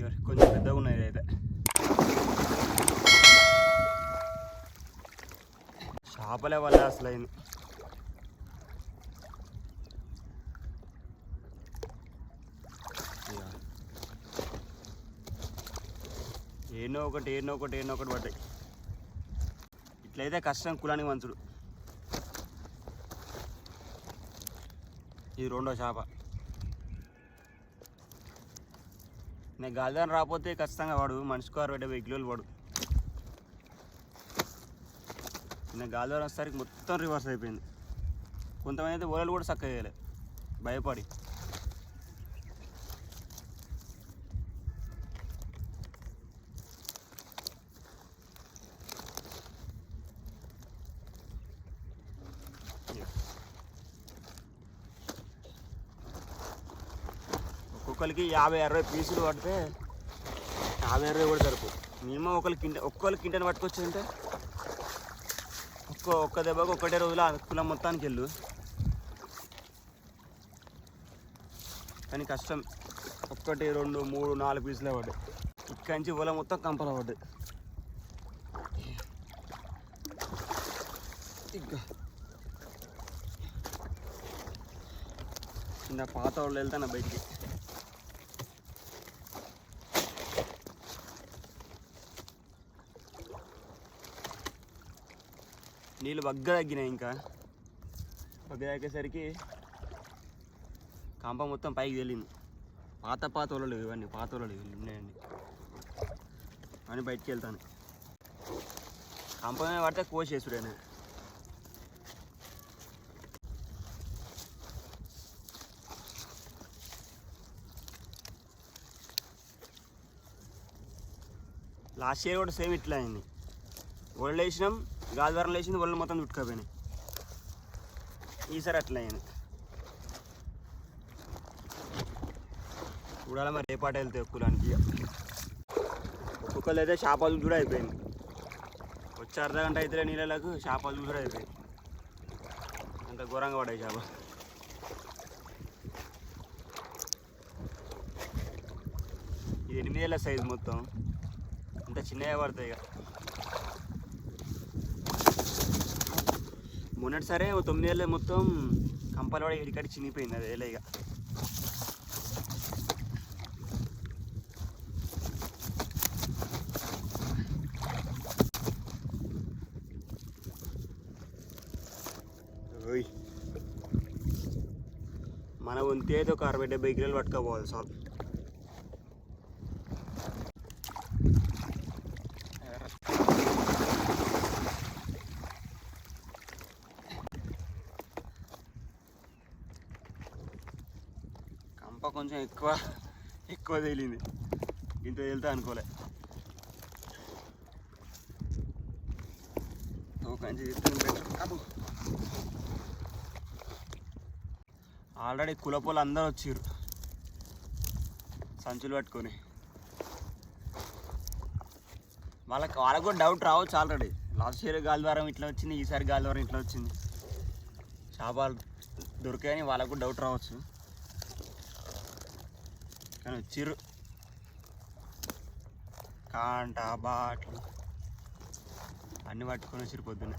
ఇక కొంచెం పెద్దగా ఉన్నది అయితే చేపలే వల్ల అసలు అయింది ఏనో ఒకటి ఏనో ఒకటి ఏనో ఒకటి పడ్డాయి. ఇట్లయితే కష్టం కులానికి మంచుడు. ఇది రెండో చేప. నేను గాలిదాని రాకపోతే ఖచ్చితంగా వాడు మనిషి కారు పెట్టే వెయ్యి కిలోలు వాడు. నేను గాలిదాని వచ్చేసరికి మొత్తం రివర్స్ అయిపోయింది. కొంతమంది అయితే ఓలలు కూడా చక్కగా వేయలే భయపడి. ఒకరికి యాభై అరవై పీసులు పడితే యాభై అరవై కూడా సరిపో మినిమం ఒకరి కింట ఒక్కొక్కరికి కింటని పట్టుకొచ్చి అంటే ఒక్క ఒక్క దెబ్బకు ఒక్కటే రోజులో ఆ కులం మొత్తానికి వెళ్ళు. కానీ కష్టం ఒక్కటి రెండు మూడు నాలుగు పీసులే పడ్డాయి. ఇక్కడి నుంచి పొలం మొత్తం కంపల పడ్డాయి. ఇంకా పాత వాళ్ళు వెళ్తాను బయటికి? నీళ్ళు బగ్గ తగ్గినాయి ఇంకా. బగ్గ తగ్గేసరికి కంప మొత్తం పైకి వెళ్ళింది పాత పాత వలలు ఇవన్నీ పాత వలలు ఉన్నాయండి అని బయటికి వెళ్తాను కంప మీద పడితే కోసేసుడేనా లాస్ట్ ఇయర్ కూడా సేమ్ ఇట్లా అయింది. వరల్డ్ వేసినాం గాలివారం వేసింది ఒళ్ళు మొత్తం చుట్టుకపోయినాయి. ఈసారి అట్లా అయింది చూడాలి మరి రేపాట వెళ్తే కులానికి ఒక్కొక్కరు అయితే చేపలు కూడా అయిపోయింది. వచ్చే అర్ధ గంట అయితే నీళ్ళకు చేపలు కూడా అయిపోయింది అంత ఘోరంగా పడాయి చేప ఇది ఎనిమిదేళ్ళ సైజు మొత్తం. అంత చిన్నగా పడతాయి ఇక. మొన్నటిసారే ఓ తొమ్మిది ఏళ్ళ మొత్తం కంపలు పడి ఇడికడి చినిగిపోయింది అది ఏలే ఇక. మన వంతే అయితే ఒక అరవై డెబ్బై కిలోలు పట్టుకోపోవాలి సార్. కొంచెం ఎక్కువ ఎక్కువ తేలింది. ఇంత తేలితే అనుకోలే. ఆల్రెడీ కులపోలు అందరు వచ్చిర్రు. సంచులు పట్టుకొని. వాళ్ళకి వాళ్ళకు కూడా డౌట్ రావచ్చు ఆల్రెడీ. లాస్ట్ ఇయర్ గాలివారం ఇట్లా వచ్చింది ఈసారి గాలివారం ఇట్లా వచ్చింది. చేపలు దొరికాయని వాళ్ళకు కూడా డౌట్ రావచ్చు. అని వచ్చిర్రు కాంట బాట్లు. అన్నీ పట్టుకొని వచ్చిరు పొద్దున్నే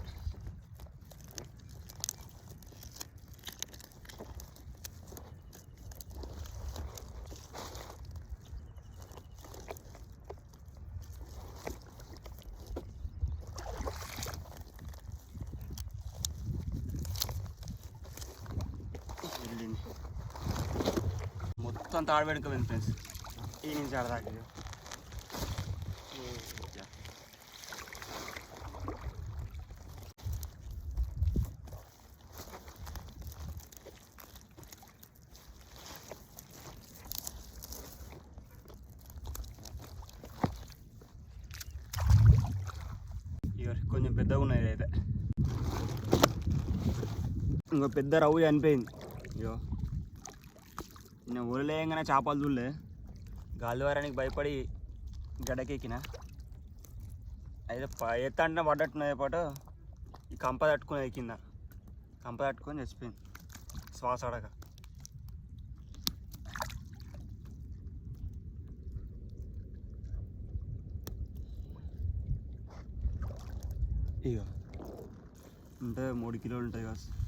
వెళ్ళింది మొత్తం తాడు వెనుక ఫ్రెండ్స్ ఈ నుంచి ఆడదాకా కొంచెం పెద్దగా ఉన్నది అయితే. ఇంకో పెద్ద రవ్వు చనిపోయింది అయ్యో నేను ఊరిలేయంగానే చేపలు చూడలే గాలివారానికి భయపడి గడకెక్కిన. అయితే ఎత్త అంటే పడ్డట్టున్నది పాటు. ఈ కంప తట్టుకుని ఎక్కిందా. కంప తట్టుకొని చచ్చిపోయింది. శ్వాస అడగ ఇక అంటే మూడు కిలోలు ఉంటాయి కాదు